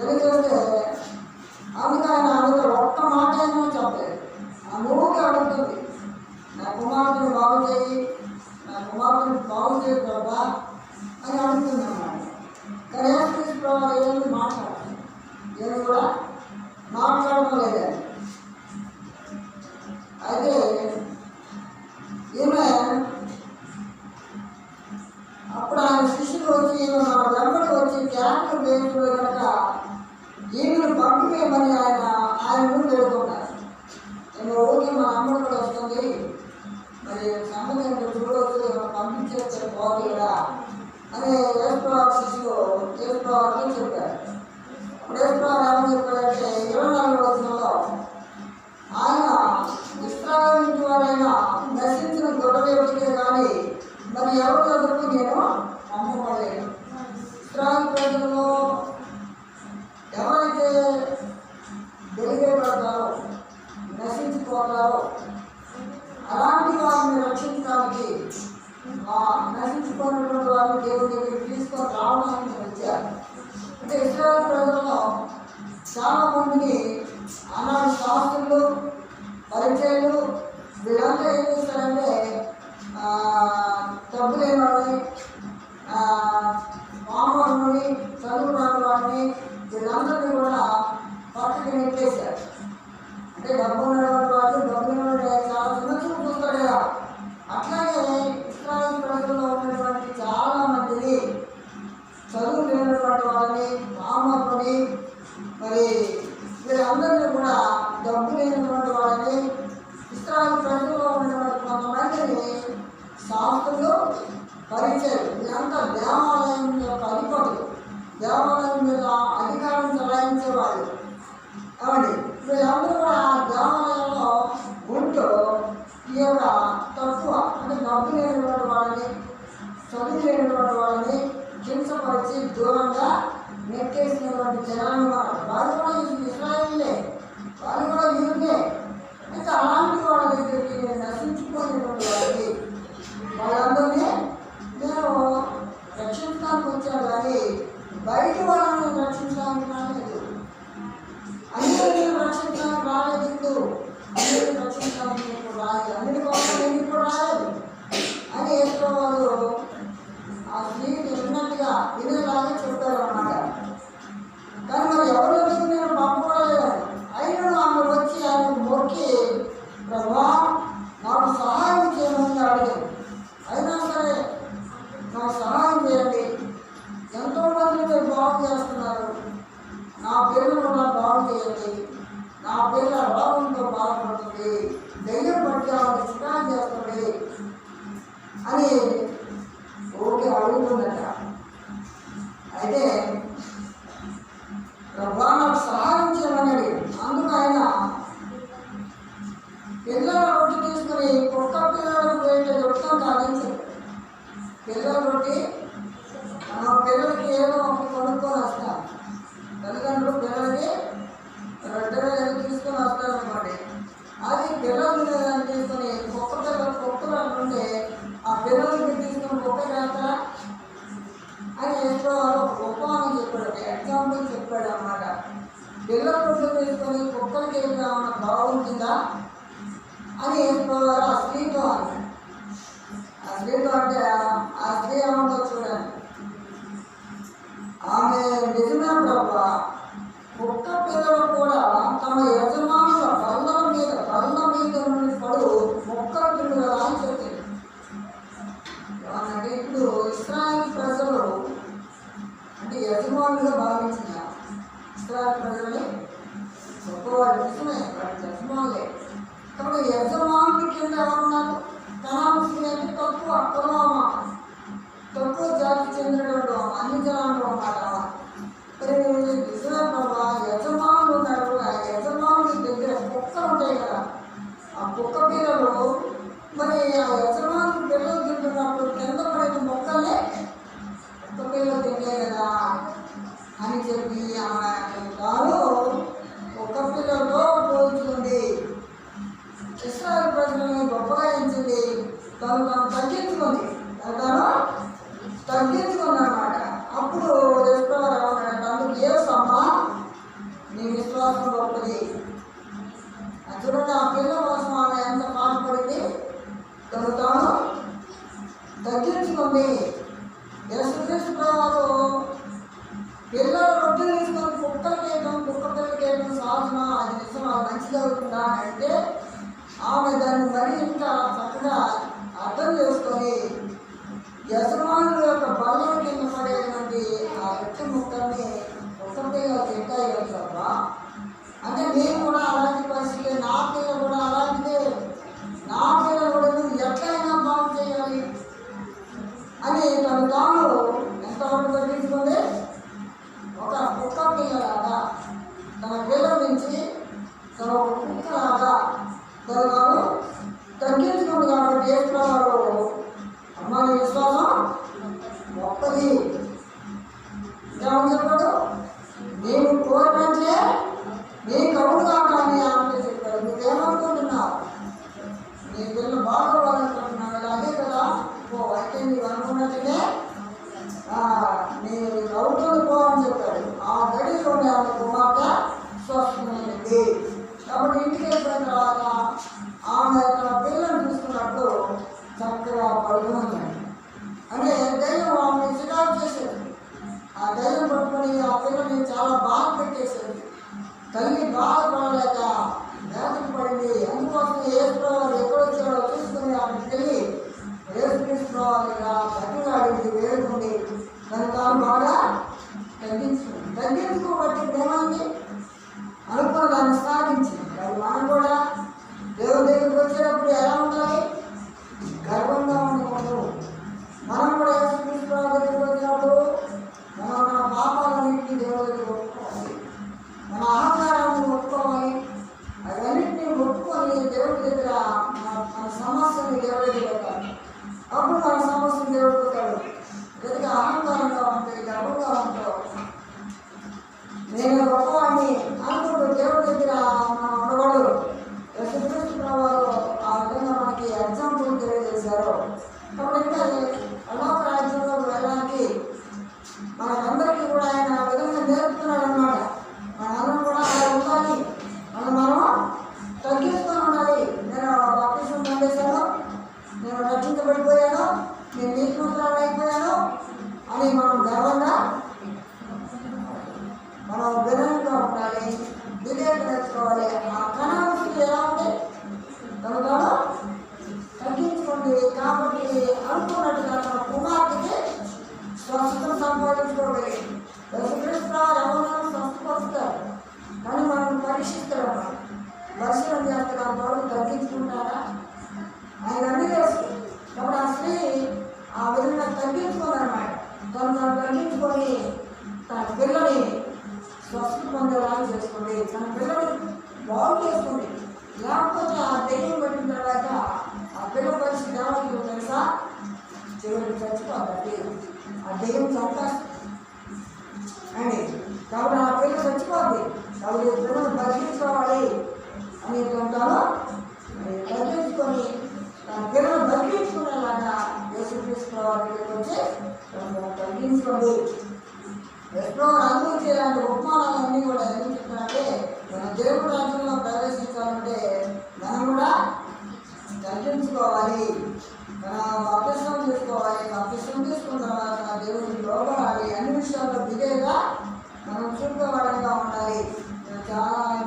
No నశించుకొని వారు దేవుని దగ్గరికి తీసుకొని రావాలని వచ్చారు. అంటే ఇస్రాయల్ ప్రజల్లో చాలా మందిని అనాడు శాస్త్రులు పరిచయలు వీళ్ళంతా ఏం చేస్తారంటే డబ్బు లేనివాడిని మామూలుని చదువు రాని వాడిని వీళ్ళందరినీ కూడా పక్కకి నెట్టేశారు అంటే డబ్బు ఉన్నటువంటి వాడు డబ్బు আমরা పరిశ్రమ చేస్తున్నారు. దూరం తగ్గించుకుంటారా? ఆయన అన్ని తెలుసు. అప్పుడు ఆ స్త్రీ ఆ విధంగా తగ్గించుకోదన్నమాట తను తను తగ్గించుకొని తన పిల్లని స్వస్థ పొందేలాగా చేసుకుంది. తన పిల్లని బాగు చేసుకుంది. లేకపోతే ఆ దెయ్యం పెట్టిన తర్వాత ఆ పిల్ల పరిస్థితి ఏమైందో తెలుసా? చివరికి చచ్చిపోతుంది ఆ దెయ్యం చంపేస్తుంది. అండి కాబట్టి ఆ పిల్ల చచ్చిపోద్ది. కాబట్టి పిల్లలు బతికించుకోవాలి. నేర్చుకుంటామో బతికించుకొని జనం బతికించుకునేలాగా యేసుక్రీస్తువారికి వచ్చి తగ్గించుకోండి ఎప్పుడో అనుభవించేలాంటి ఉపమానాలన్నీ కూడా ఎందుకు చెప్తున్నారంటే మన దేవుడు రాజ్యంలో ప్రవేశించాలంటే మనం కూడా తగ్గించుకోవాలి. మన అభ్యసం తీసుకోవాలి. అభ్యసం తీసుకున్న తర్వాత మన దేవుడికి లోబడాలి అన్ని విషయాల్లో దిగేగా మనం చూపుకోవడంగా ఉండాలి. చాలా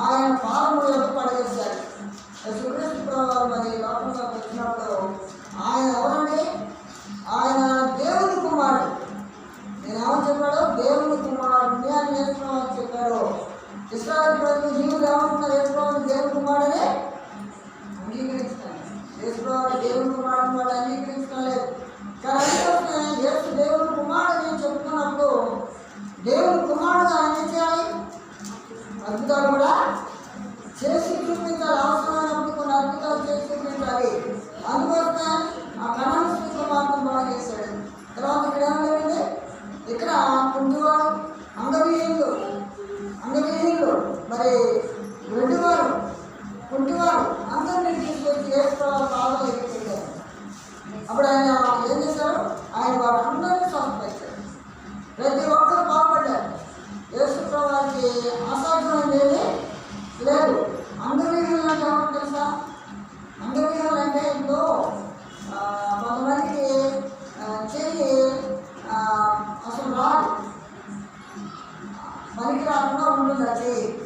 நாராயண பாரம்பரிய verdadeiro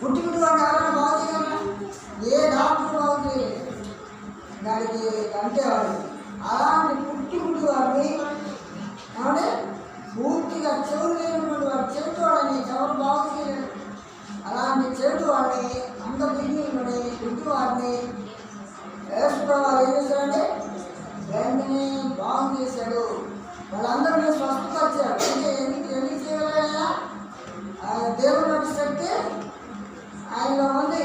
పుట్టుకుడు అంటే ఎవరైనా బాగు చేయగలరా ఏ డాక్టర్ బాగుంది దానికి కంటేవాడు అలాంటి పుట్టుకుడు వాడిని ఏమంటే పూర్తిగా చెవులు లేనటువంటి వాడు చెవిటి వాడని ఎవరు బాగు చేయలేదు అలాంటి చెవిటి వాడిని అంత బిగిని గుడ్డి వాడిని వేసుకోవాలి ఏం చేశాడంటే వెంటనే బాగు చేశాడు వాళ్ళందరినీ స్వస్థపరిచాడు అంటే ఎందుకు ఎందుకు చేయగలిగా దేవుడు చెప్తే ఆయనలో ఉంది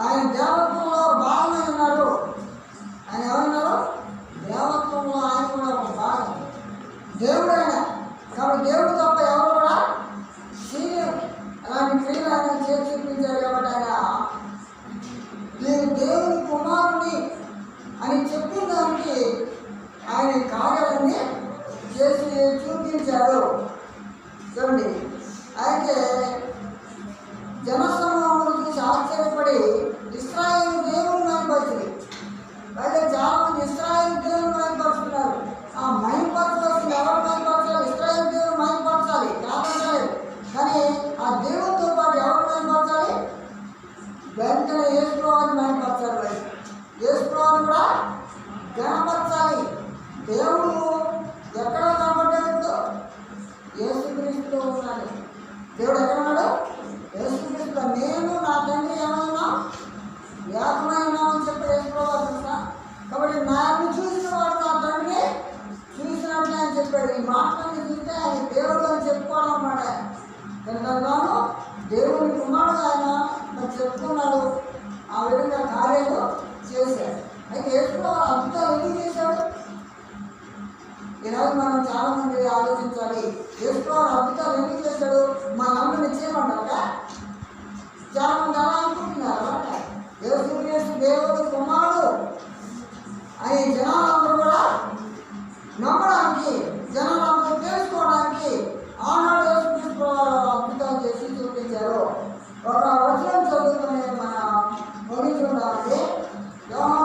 ఆయన దేవకు దేవుని ఉన్నాడు ఆయన చెప్తున్నాడు. ఆ విధంగా కార్యాలు చేశాడు. అయితే ఏసులో అద్భుతాలు ఎందుకు చేశాడు? ఈరోజు మనం చాలా మంది ఆలోచించాలి. ఏసులో అద్భుతాలు ఎందుకు చేశాడు? మా నమ్మని నిశ్చయమంట చాలా అనుకుంటున్నారు అనమాట యేసు దేవుడు కుమారుడు. అని జనాలందరూ కూడా నమ్మ fazer? Não.